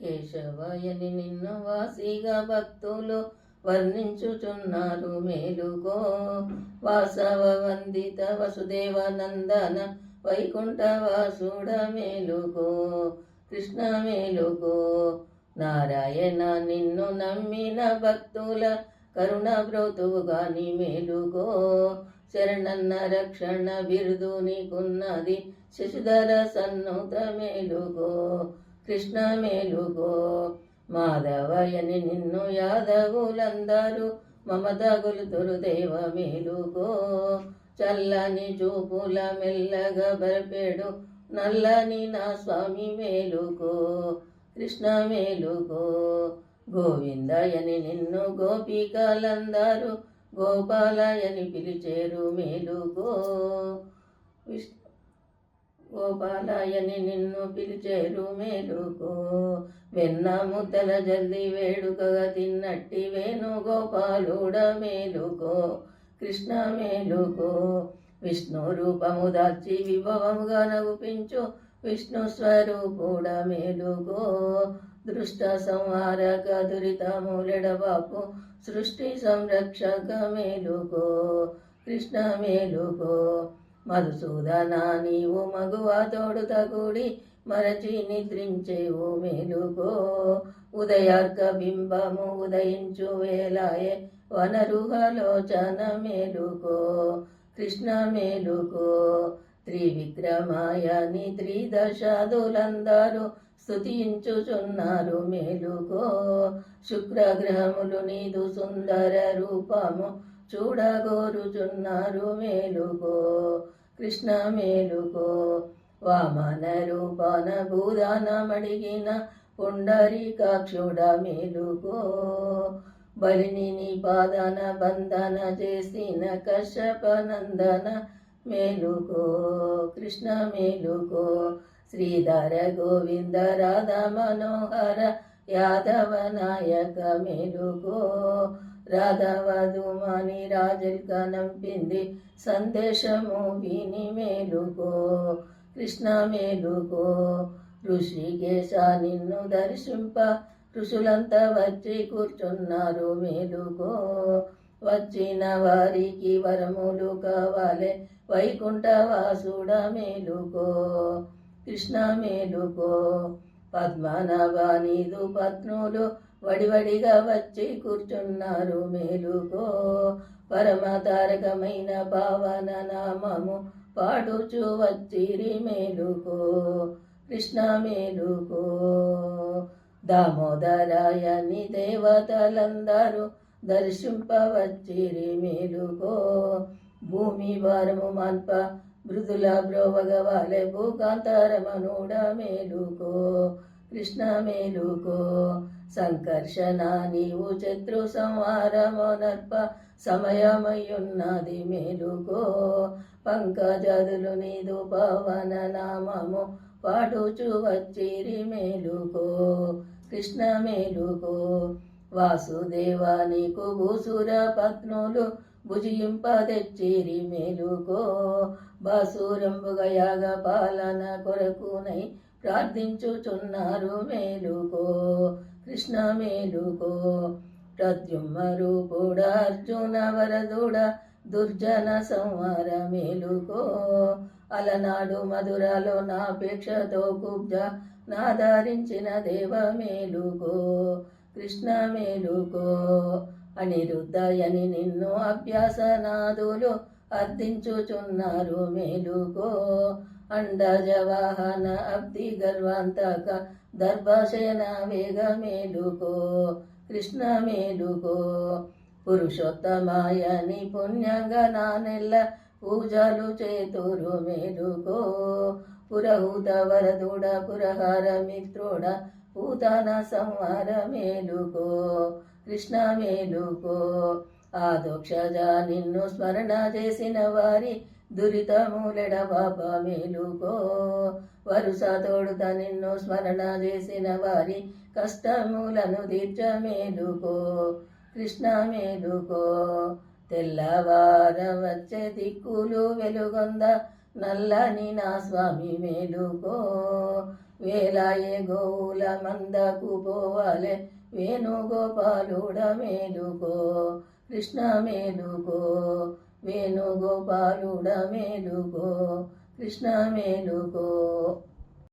కేశవయని నిన్ను వాసిగా భక్తులు వర్ణించుచున్నారు మేలుకో. వాసవ వందిత వసుదేవ నందన వైకుంఠ వాసుడ మేలుకో. కృష్ణ మేలుకో. నారాయణ నిన్ను నమ్మిన భక్తుల కరుణ బ్రోతువుగాని మేలుకో. శరణన్న రక్షణ బిరుదు నీకున్నది శశిధర సన్నుత మేలుకో. కృష్ణ మేలుకో మాధవయని నిన్ను యాదవులందరూ మమత గొలుతురు దేవ మేలుకో చల్లని చూపుల మెల్లగా బరపెడు నల్లని నా స్వామి మేలుకో కృష్ణ మేలుకో గోవిందయని నిన్ను గోపికలందరూ గోపాలయని పిలిచేరు మేలుకో విష్ణు గోపాలయని నిన్ను పిలిచేరు మేలుకో. వెన్న ముద్దల జల్ది వేడుకగా తిన్నట్టి వేణు గోపాలుడ మేలుకో. కృష్ణ మేలుకో. విష్ణు రూపము దాల్చి విభవముగా నవ్వుపించు విష్ణు స్వరూపుడ మేలుకో. దృష్ట సంహారక దురితములెడబాపు సృష్టి సంరక్షక మేలుకో. కృష్ణ మేలుకో. మధుసూదన నీవు మగువ తోడుత కూడి మరచి నిద్రించేవు మేలుకో. ఉదయార్క బింబము ఉదయించు వేలాయే వనరుహలోచన మేలుకో. కృష్ణ మేలుకో. త్రివిక్రమాయని త్రిదశాదులందరూ స్తుతించుచున్నారు మేలుకో. శుక్రగ్రహములు నీదు సుందర రూపము చూడగోరుచున్నారు మేలుకో కృష్ణ మేలుకో. వామన రూపాన భూదానమడిగిన పుండరీకాక్షుడ మేలుకో. బలిని నీ పాదన బంధన చేసిన కశ్యప నందన మేలుకో కృష్ణ మేలుకో. శ్రీధర గోవింద రాధ మనోహర యాదవ నాయక మేలుకో. రాధవధుమని రాజులుగా నంపింది సందేశము విని మేలుకో కృష్ణ మేలుకో. ఋషికేశ నిన్ను దర్శింప ఋషులంతా వచ్చి కూర్చున్నారు మేలుకో. వచ్చిన వారికి వరములు కావాలి వైకుంఠ వాసుడ మేలుకో కృష్ణ మేలుకో. పద్మనాభ పత్నులు వడివడిగా వచ్చి కూర్చున్నారు మేలుకో. పరమ తారకమైన పావన నామము పాడుచు వచ్చిరి మేలుకో. కృష్ణ మేలుకో. దామోదరాయని దేవతలందరూ దర్శింపవచ్చిరి మేలుకో. భూమి భారము మన్ప మృదుల బ్రోవగవాలె భూకాంతరమనుడ మేలుకో కృష్ణ మేలుకో. సంకర్షణ నీవు శత్రు సంహారమోనర్ప సమయమయ్యున్నది మేలుకో. పంకజదులు నీదు పవన నామము పాడుచు వచ్చిరి మేలుకో కృష్ణ మేలుకో. వాసుదేవా నీకు భూసుర పత్నులు భుజింప తెచ్చిరి మేలుకో. బాసురంబుగ యాగ పాలన కొరకునై ప్రార్థించుచున్నారు మేలుకో. కృష్ణ మేలుకో. ప్రద్యుమ్మరు కూడా అర్జున వరదుడ దుర్జన సంహార మేలుకో. అలనాడు మధురలో నాపేక్షతో కుబ్జ నాదారించిన దేవ మేలుకో. కృష్ణ మేలుకో అనిరుద్ధయని నిన్ను అభ్యాసనాదులు అర్థించుచున్నారు మేలుకో. అండజవాహన అబ్ది గర్వాంతక దర్భసేన వేగ మేలుకో. కృష్ణ మేలుకో పురుషోత్తమాయని పుణ్యంగనానెల్ల పూజలు చేతురు మేలుకో. పురహూత వరదుడ పురహార మిత్రుడ పూతన సంహార మేలుకో కృష్ణ మేలుకో. ఆదోక్షజ నిన్ను స్మరణ చేసిన వారి దురితములెడ పాప మేలుకో. వరుస తోడుత నిన్ను స్మరణ చేసిన వారి కష్టములను తీర్చ మేలుకో కృష్ణ మేలుకో. తెల్లవార వచ్చే దిక్కులు వెలుగొంద నల్లని నా స్వామి మేలుకో వేలాయే గోవుల మందకు పోవాలే వేణుగోపాలుడ మేలుకో కృష్ణ మేలుకో వేణుగోపాలుడ మేలుకో కృష్ణ మేలుకో.